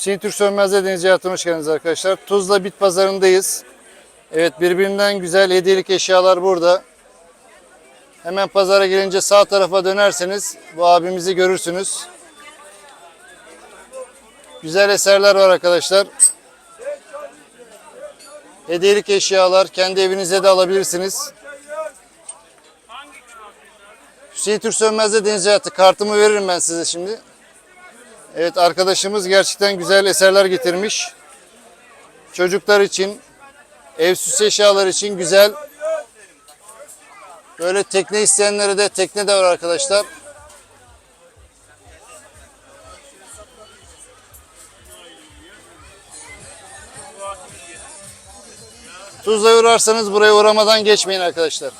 Hüseyin Türk Sönmez'de Deniz Hayatı'na hoş geldiniz arkadaşlar. Tuzla Bit Pazarı'ndayız. Evet birbirinden güzel hediyelik eşyalar burada. Hemen pazara gelince sağ tarafa dönerseniz bu abimizi görürsünüz. Güzel eserler var arkadaşlar. Hediyelik eşyalar kendi evinize de alabilirsiniz. Hüseyin Türk Sönmez'de Deniz Hayatı kartımı veririm ben size şimdi. Evet arkadaşımız gerçekten güzel eserler getirmiş. Çocuklar için, ev süs eşyalar için güzel. Böyle tekne isteyenlere de tekne de var arkadaşlar. Tuzla uğrarsanız buraya uğramadan geçmeyin arkadaşlar.